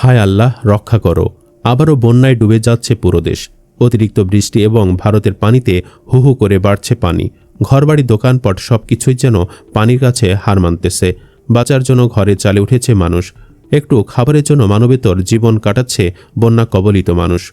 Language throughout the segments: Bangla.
হায় আল্লাহ, রক্ষা করো। আবারও বন্যায় ডুবে যাচ্ছে পুরো দেশ। অতিরিক্ত বৃষ্টি এবং ভারতের পানিতে হু হু করে বাড়ছে পানি। ঘরবাড়ি, দোকানপট সব কিছুই যেন পানির কাছে হার মানতেছে। বাঁচার জন্য ঘরে চালে উঠেছে মানুষ। একটু খাবারের জন্য মানবেতর জীবন কাটাচ্ছে বন্যা কবলিত মানুষ।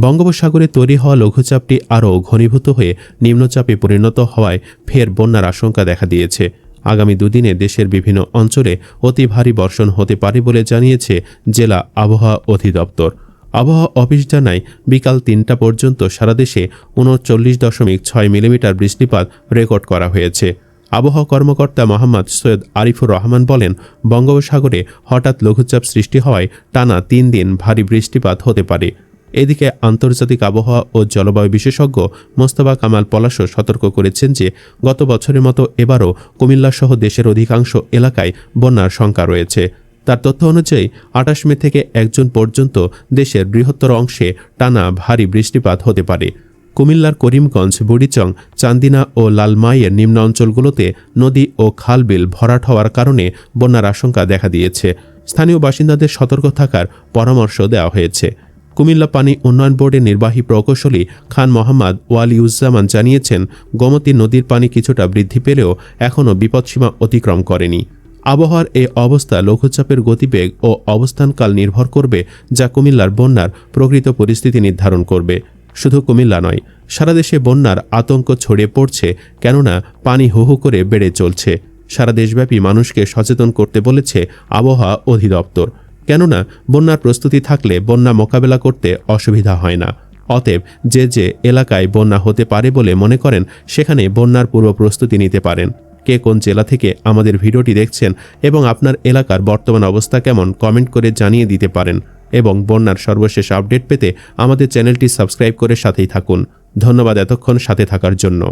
বঙ্গোপসাগরে তৈরি হওয়া লঘুচাপটি আরও ঘনীভূত হয়ে নিম্নচাপে পরিণত হওয়ায় ফের বন্যার আশঙ্কা দেখা দিয়েছে। আগামী দুদিনে দেশের বিভিন্ন অঞ্চলে অতি ভারী বর্ষণ হতে পারে বলে জানিয়েছে জেলা আবহাওয়া অধিদপ্তর। আবহাওয়া অফিস জানায়, বিকাল তিনটা পর্যন্ত সারা দেশে উনচল্লিশ দশমিক ছয় মিলিমিটার বৃষ্টিপাত রেকর্ড করা হয়েছে। আবহাওয়া কর্মকর্তা মোহাম্মদ সৈয়দ আরিফুর রহমান বলেন, বঙ্গোপসাগরে হঠাৎ লঘুচাপ সৃষ্টি হওয়ায় টানা তিন দিন ভারী বৃষ্টিপাত হতে পারে। এদিকে আন্তর্জাতিক আবহাওয়া ও জলবায়ু বিশেষজ্ঞ মোস্তফা কামাল পলাশও সতর্ক করেছেন যে, গত বছরের মতো এবারও কুমিল্লাসহ দেশের অধিকাংশ এলাকায় বন্যার শঙ্কা রয়েছে। তার তথ্য অনুযায়ী, আঠাশ মে থেকে একজন পর্যন্ত দেশের বৃহত্তর অংশে টানা ভারী বৃষ্টিপাত হতে পারে। কুমিল্লার করিমগঞ্জ, বুড়িচং, চান্দিনা ও লালমাইয়ের নিম্ন অঞ্চলগুলোতে নদী ও খালবিল ভরাট হওয়ার কারণে বন্যার আশঙ্কা দেখা দিয়েছে। স্থানীয় বাসিন্দাদের সতর্ক থাকার পরামর্শ দেওয়া হয়েছে। কুমিল্লা পানি উন্নয়ন বোর্ডের নির্বাহী প্রকৌশলী খান মোহাম্মদ ওয়ালিউজ্জামান জানিয়েছেন, গোমতী নদীর পানি কিছুটা বৃদ্ধি পেলেও এখনও বিপদসীমা অতিক্রম করেনি। আবহাওয়ার এই অবস্থা লঘুচাপের গতিবেগ ও অবস্থানকাল নির্ভর করবে যা কুমিল্লার বন্যার প্রকৃত পরিস্থিতি নির্ধারণ করবে। শুধু কুমিল্লা নয়, সারা দেশে বন্যার আতঙ্ক ছড়িয়ে পড়ছে, কেননা পানি হু হু করে বেড়ে চলছে। সারা দেশব্যাপী মানুষকে সচেতন করতে বলেছে আবহাওয়া অধিদপ্তর। কেননা বন্যার প্রস্তুতি থাকলে বন্যা মোকাবেলা করতে অসুবিধা হয় না। অতএব যে যে এলাকায় বন্যা হতে পারে বলে মনে করেন, সেখানে বন্যার পূর্ব প্রস্তুতি নিতে পারেন। কে কোন জেলা থেকে আমাদের ভিডিওটি দেখছেন এবং আপনার এলাকার বর্তমান অবস্থা কেমন, কমেন্ট করে জানিয়ে দিতে পারেন এবং বন্যার সর্বশেষ আপডেট পেতে আমাদের চ্যানেলটি সাবস্ক্রাইব করে সাথেই থাকুন। ধন্যবাদ এতক্ষণ সাথে থাকার জন্য।